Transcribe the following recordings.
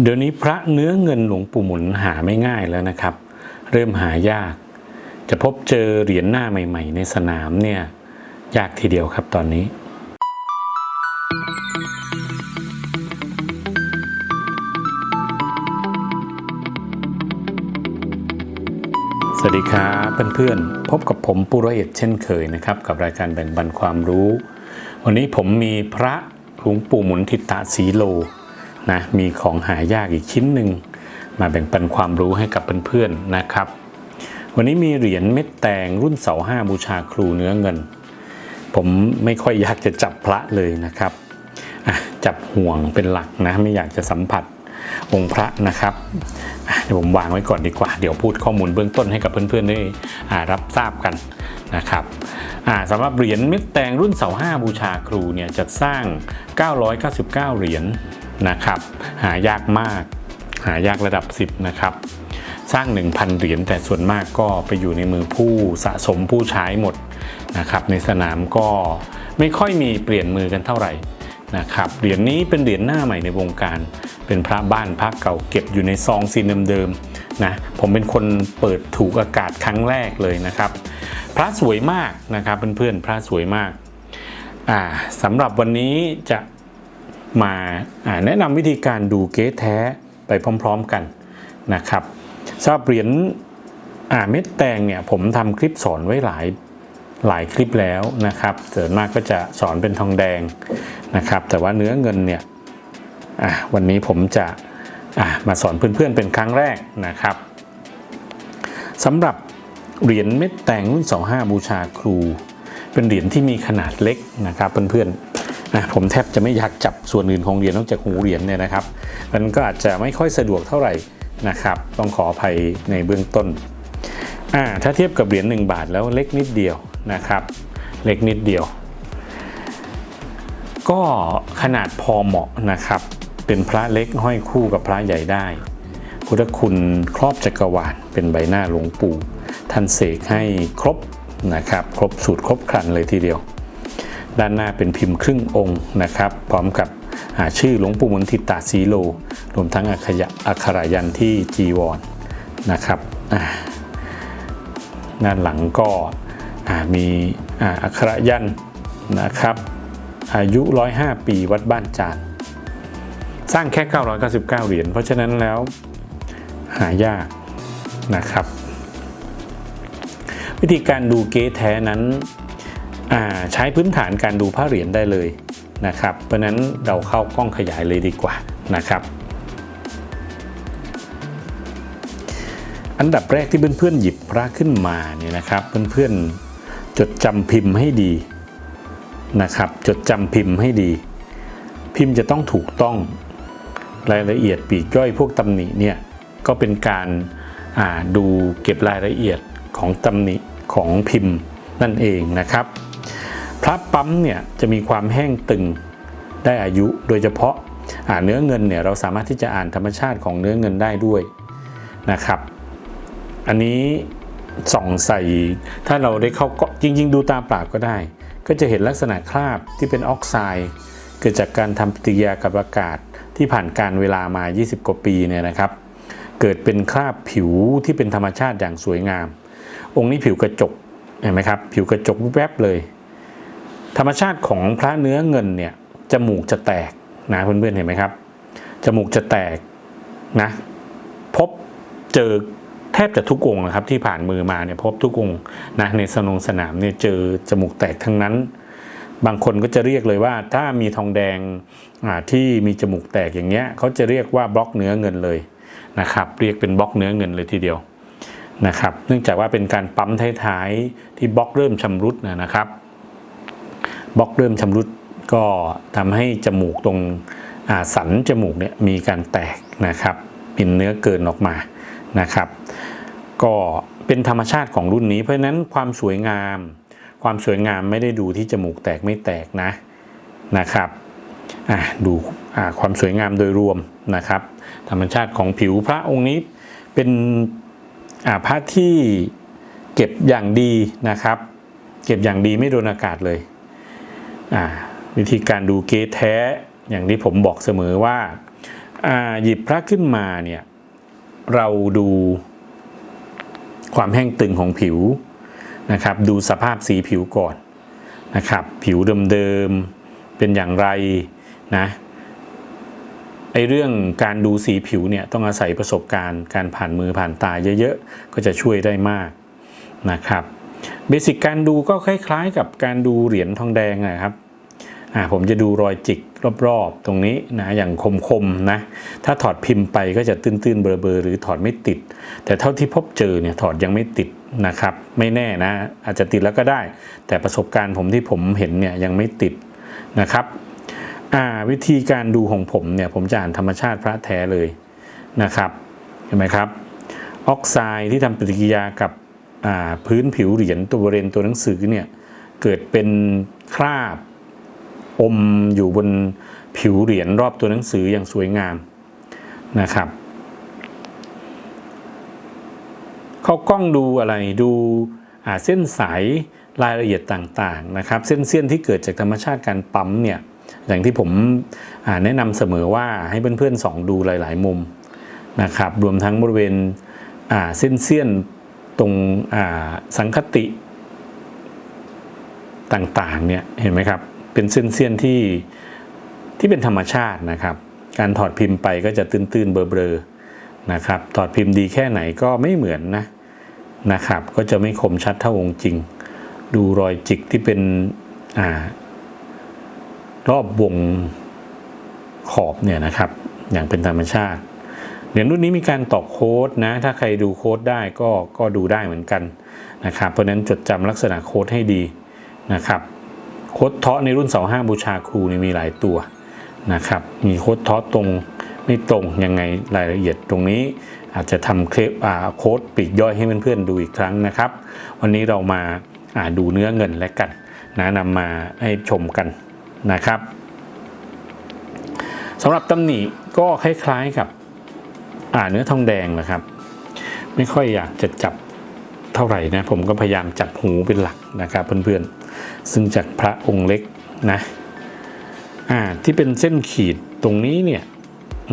เดี๋ยวนี้พระเนื้อเงินหลวงปู่หมุนหาไม่ง่ายแล้วนะครับ เริ่มหายาก จะพบเจอเหรียญหน้าใหม่ ๆ ในสนามเนี่ยยากทีเดียวครับตอนนี้สวัสดีครับเพื่อนๆพบกับผมปุโรเอกเช่นเคยนะครับ กับรายการแบ่งปันความรู้ วันนี้ผมมีพระหลวงปู่หมุนทิตะสีโล นะมีของหายากอีกชิ้นหนึ่งมาแบ่งปันความรู้ให้กับเพื่อนๆนะครับ วันนี้มีเหรียญเม็ดแตงรุ่นเสาห้าบูชาครูเนื้อเงิน ผมไม่ค่อยอยากจะจับพระเลยนะครับจับห่วงเป็นหลักนะไม่อยากจะสัมผัสองค์พระนะครับเดี๋ยวผมวางไว้ก่อนดีกว่า เดี๋ยวพูดข้อมูลเบื้องต้นให้กับเพื่อนๆได้อ่ารับทราบกันนะครับสำหรับเหรียญเม็ดแตงรุ่นเสาห้าบูชาครูเนี่ยจัดสร้าง 999 เหรียญ นะครับ หายากมาก หายากระดับ 10 นะครับ สร้าง 1,000 เหรียญแต่ส่วนมากก็ไปอยู่ในมือผู้สะสมผู้ใช้หมดนะครับในสนามก็ไม่ค่อยมีเปลี่ยนมือกันเท่าไหร่นะครับเหรียญนี้เป็นเหรียญหน้าใหม่ในวงการ เป็นพระบ้านพระเก่าเก็บอยู่ในซองซีนเดิมๆนะผมเป็นคนเปิดถูกอากาศครั้งแรกเลยนะครับ พระสวยมากนะครับเพื่อนๆพระสวยมากอ่าสำหรับวันนี้จะ มาแนะนำวิธีการดูเก๊แท้ไปพร้อมๆกันนะครับสำหรับเหรียญเม็ดแตงเนี่ยผมทำคลิปสอนไว้หลายหลายคลิปแล้วนะครับส่วนมากก็จะสอนเป็นทองแดงนะครับ แต่ว่าเนื้อเงินเนี่ยวันนี้ผมจะอะมาสอนเพื่อนๆเป็นครั้งแรกนะครับสำหรับเหรียญเม็ดแตงรุ่น25 บูชาครู เป็นเหรียญที่มีขนาดเล็กนะครับเพื่อนๆ นะผมแทบจะไม่อยากจับส่วนอื่นของเหรียญนอกจากหูเหรียญเนี่ยนะครับมันก็อาจจะไม่ค่อยสะดวกเท่าไหร่นะครับ ต้องขออภัยในเบื้องต้นอ่าถ้าเทียบกับเหรียญ1บาทแล้วเล็กนิดเดียวนะครับ เล็กนิดเดียว ก็ขนาดพอเหมาะนะครับ เป็นพระเล็กห้อยคู่กับพระใหญ่ได้ พุทธคุณครอบจักรวาลเป็นใบหน้าหลวงปู่ท่านเสกให้ครบนะครับ ครบสูตรครบครันเลยทีเดียว ด้านหน้าเป็นพิมพ์ครึ่งองค์นะครับ พร้อมกับชื่อหลวงปู่มนทิตาสีโล รวมทั้งอักขยะอักขรายันที่จีวรนะครับด้านหลังก็มีอ่าอักขรายันนะครับ อายุ 105 ปีวัดบ้านจานสร้างแค่ 999 เหรียญเพราะฉะนั้นแล้วหายากนะครับ วิธีการดูเก๊แท้นั้น ใช้พื้นฐานการดูพระเหรียญได้เลยนะครับ เพราะนั้นเราเข้ากล้องขยายเลยดีกว่านะครับ อันดับแรกที่เพื่อนๆหยิบพระขึ้นมาเนี่ยนะครับเพื่อนๆจดจำพิมพ์ให้ดีนะครับ จดจำพิมพ์ให้ดี พิมพ์จะต้องถูกต้องรายละเอียดปีกย่อยพวกตำหนิเนี่ยก็เป็นการดูเก็บรายละเอียดของตำหนิของพิมพ์นั่นเองนะครับ พระปั๊มเนี่ยจะมีความแห้งตึงได้อายุโดยเฉพาะอ่าเนื้อเงินเนี่ยเราสามารถที่จะอ่านธรรมชาติของเนื้อเงินได้ด้วยนะครับ อันนี้ส่องใส่ถ้าเราได้เข้าก็จริง ๆ ดูตาเปล่าก็ได้ ก็จะเห็นลักษณะคราบที่เป็นออกไซด์เกิดจากการทำปฏิกิริยากับอากาศที่ผ่านการเวลามา 20 กว่าปีเนี่ยนะครับ เกิดเป็นคราบผิวที่เป็นธรรมชาติอย่างสวยงาม องค์นี้ผิวกระจกเห็นไหมครับ ผิวกระจกแวบเลย ธรรมชาติของพระเนื้อเงินเนี่ยจมูกจะแตกนะเพื่อนๆเห็นไหมครับจมูกจะแตกนะพบเจอแทบจะทุกองค์นะครับที่ผ่านมือมาเนี่ยพบทุกองค์นะในสนงสนามเนี่ยเจอจมูกแตกทั้งนั้น บางคนก็จะเรียกเลยว่าถ้ามีทองแดงที่มีจมูกแตกอย่างเงี้ยเขาจะเรียกว่าบล็อกเนื้อเงินเลยนะครับเรียกเป็นบล็อกเนื้อเงินเลยทีเดียวนะครับ เนื่องจากว่าเป็นการปั๊มท้ายๆที่บล็อกเริ่มชำรุดนะครับ บล็อกเริ่มชำรุดก็ทำให้จมูกตรงสันจมูกเนี่ยมีการแตกนะครับเป็นเนื้อเกินออกมานะครับ ก็เป็นธรรมชาติของรุ่นนี้ เพราะฉะนั้นความสวยงาม ความสวยงามไม่ได้ดูที่จมูกแตกไม่แตกนะนะครับดูความสวยงามโดยรวมนะครับ ธรรมชาติของผิวพระองค์นี้เป็นอ่าพระที่เก็บอย่างดีนะครับ เก็บอย่างดีไม่โดนอากาศเลย วิธีการดูเกจแท้อย่างที่ผมบอกเสมอว่าหยิบพระขึ้นมาเนี่ยเราดูความแห้งตึงของผิวนะครับ ดูสภาพสีผิวก่อนนะครับ ผิวเดิมๆเป็นอย่างไรนะไอเรื่องการดูสีผิวเนี่ยต้องอาศัยประสบการณ์การผ่านมือผ่านตาเยอะๆ ก็จะช่วยได้มากนะครับเบสิกการดูก็คล้ายๆกับการดูเหรียญทองแดงนะครับ ผมจะดูรอยจิกรอบๆ ตรงนี้นะอย่างคมๆนะถ้าถอดพิมพ์ไปก็จะตื้นๆเบลอๆหรือถอดไม่ติด แต่เท่าที่พบเจอเนี่ยถอดยังไม่ติดนะครับไม่แน่นะอาจจะติดแล้วก็ได้ แต่ประสบการณ์ผมที่ผมเห็นเนี่ยยังไม่ติดนะครับวิธีการดูของผมเนี่ยผมจะอ่านธรรมชาติพระแท้เลยนะครับเห็นไหมครับออกไซด์ที่ทำปฏิกิริยากับพื้นผิวเหรียญตัวบริเวณตัวหนังสือเนี่ยเกิดเป็นคราบ อมอยู่บนผิวเหรียญรอบตัวหนังสืออย่างสวยงามนะครับ เขากล้องดูอะไรดูเส้นสายรายละเอียดต่างๆนะครับ เส้นเสี้ยนที่เกิดจากธรรมชาติการปั๊มเนี่ยอย่างที่ผมแนะนำเสมอว่าให้เพื่อนๆส่องดูหลาย ๆ มุมนะครับ รวมทั้งบริเวณเส้นเสี้ยนตรงสังคติต่างๆเนี่ยเห็นไหมครับ เป็นเส้นเสี้ยนที่ที่เป็นธรรมชาตินะครับ การถอดพิมพ์ไปก็จะตื้นๆเบลอๆนะครับ ถอดพิมพ์ดีแค่ไหนก็ไม่เหมือนนะนะครับ ก็จะไม่คมชัดเท่าองค์จริง ดูรอยจิกที่เป็นอ่ารอบวงขอบเนี่ยนะครับ อย่างเป็นธรรมชาติเหรียญรุ่นนี้มีการตอกโค้ดนะ ถ้าใครดูโค้ดได้ก็ก็ดูได้เหมือนกันนะครับ เพราะนั้นจดจำลักษณะโค้ดให้ดีนะครับ โคดเทาะในรุ่นเสาห้าบูชาครูนี่มีหลายตัวนะครับ มีโคดเทาะตรงไม่ตรงยังไงรายละเอียดตรงนี้อาจจะทำคลิปโค้ดปีกย่อยให้เพื่อนๆดูอีกครั้งนะครับ วันนี้เรามาาดูเนื้อเงินและกันนะนำมาให้ชมกันนะครับสำหรับตำหนิก็คล้ายๆกับเนื้อทองแดงนะครับ ไม่ค่อยอยากจะจับ เท่าไหร่นะผมก็พยายามจับหูเป็นหลักนะครับเพื่อนๆ ซึ่งจากพระองค์เล็กนะอ่าที่เป็นเส้นขีดตรงนี้เนี่ย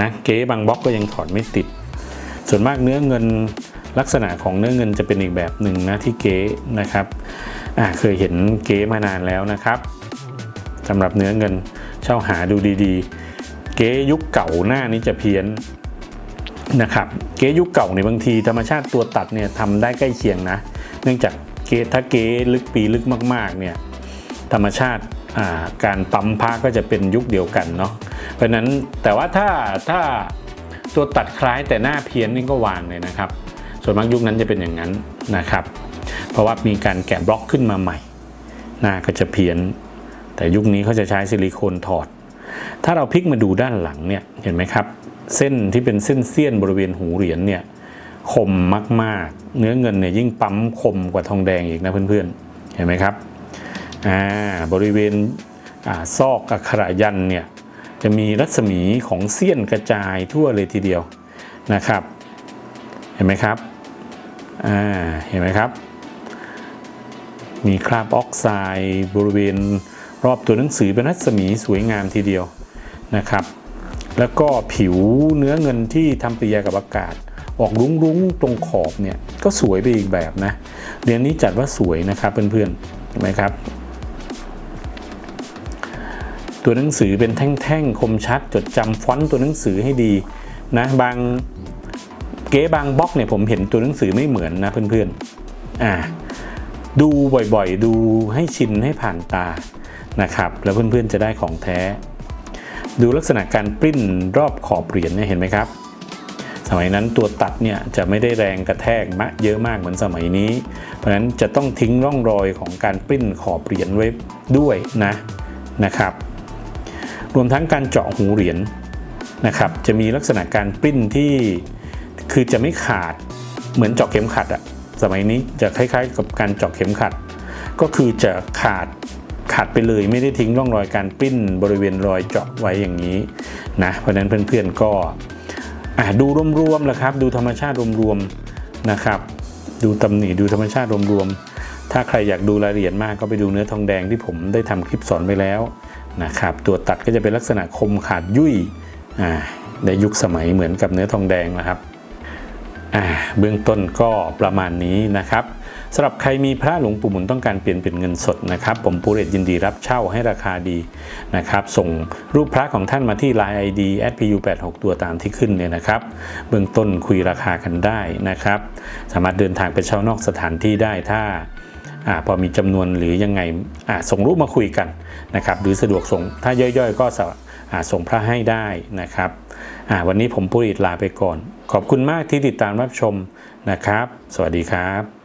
นะเก๊บางบล็อกก็ยังถอดไม่ติด ส่วนมากเนื้อเงินลักษณะของเนื้อเงินจะเป็นอีกแบบหนึ่งนะที่เก๊นะครับอ่าเคยเห็นเก๊มานานแล้วนะครับสำหรับเนื้อเงินเช่าหาดูดีๆ เก๊ยุคเก่าหน้านี้จะเพี้ยน นะครับเก๊ยุคเก่าในบางทีธรรมชาติตัวตัดเนี่ยทำได้ใกล้เคียงนะ เนื่องจากเก๊ถ้าเก๊ลึกปีลึกมากๆเนี่ยธรรมชาติาการปั๊มผ้าก็จะเป็นยุคเดียวกันเนาะเพราะฉะนั้นแต่ว่าถ้าถ้าตัวตัดคล้ายแต่หน้าเพี้ยนนี่ก็วางเลยนะครับ ส่วนมากยุคนั้นจะเป็นอย่างนั้นนะครับ เพราะว่ามีการแกะบล็อกขึ้นมาใหม่ หน้าก็จะเพี้ยน แต่ยุคนี้เขาจะใช้ซิลิโคนถอด ถ้าเราพลิกมาดูด้านหลังเนี่ยเห็นไหมครับ เส้นที่เป็นเส้นเสี้ยนบริเวณหูเหรียญเนี่ยคมมากๆ เนื้อเงินเนี่ยยิ่งปั๊มคมกว่าทองแดงอีกนะเพื่อนๆ เห็นไหมครับอ่าบริเวณอซอกอักขระยันเนี่ยจะมีรัศมีของเสี้ยนกระจายทั่วเลยทีเดียวนะครับ เห็นไหมครับอ่าเห็นไหมครับ มีคราบออกไซด์บริเวณรอบตัวหนังสือเป็นรัศมีสวยงามทีเดียวนะครับ แล้วก็ผิวเนื้อเงินที่ทำปฏิกิริยากับอากาศ ออกรุ้งๆตรงขอบเนี่ยก็สวยไปอีกแบบนะเรียนนี้จัดว่าสวยนะครับเพื่อนๆเห็นไหมครับ ตัวหนังสือเป็นแท่งๆคมชัด จดจำฟอนต์ตัวหนังสือให้ดีนะบางเก๊บางบล็อกเนี่ยผมเห็นตัวหนังสือไม่เหมือนนะเพื่อนๆอ่าดูบ่อยๆ ดูให้ชินให้ผ่านตานะครับ แล้วเพื่อนๆจะได้ของแท้ ดูลักษณะการปริ้นรอบขอบเหรียญเนี่ยเห็นไหมครับ สมัยนั้นตัวตัดเนี่ยจะไม่ได้แรงกระแทกมะเยอะมากเหมือนสมัยนี้ เพราะฉะนั้นจะต้องทิ้งร่องรอยของการปริ้นขอบเหรียญไว้ด้วยนะนะครับ รวมทั้งการเจาะหูเหรียญนะครับ จะมีลักษณะการปริ้นที่คือจะไม่ขาดเหมือนเจาะเข็มขัดอะสมัยนี้จะคล้ายๆ กับการเจาะเข็มขัด ก็คือจะขาด ขาดไปเลยไม่ได้ทิ้งร่องรอยการปิ้นบริเวณรอยเจาะไว้อย่างนี้นะเพราะนั้นเพื่อนๆก็ดูรวมๆแหละครับ ดูธรรมชาติรวมๆนะครับ ดูตำหนิดูธรรมชาติรวมๆถ้าใครอยากดูรายละเอียดมากก็ไปดูเนื้อทองแดงที่ผมได้ทำคลิปสอนไปแล้วนะครับ ตัวตัดก็จะเป็นลักษณะคมขาดยุ่ยในยุคสมัยเหมือนกับเนื้อทองแดงนะครับเบื้องต้นก็ประมาณนี้นะครับ สำหรับใครมีพระหลวงปู่หมุนต้องการเปลี่ยนเป็นเงินสดนะครับ ผมปูเรตยินดีรับเช่าให้ราคาดีนะครับ ส่งรูปพระของท่านมาที่ Line ID @pu86 ตัวตามที่ขึ้นเนี่ยนะครับ เบื้องต้นคุยราคากันได้นะครับ สามารถเดินทางไปเช่านอกสถานที่ได้ถ้าอาพอมีจำนวนหรือยังไงอ่าส่งรูปมาคุยกันนะครับหรือสะดวกส่งถ้าย่อยๆ ก็สอ่าส่งพระให้ได้นะครับอ่าวันนี้ผมปุริตลาไปก่อน ขอบคุณมากที่ติดตามรับชมนะครับ สวัสดีครับ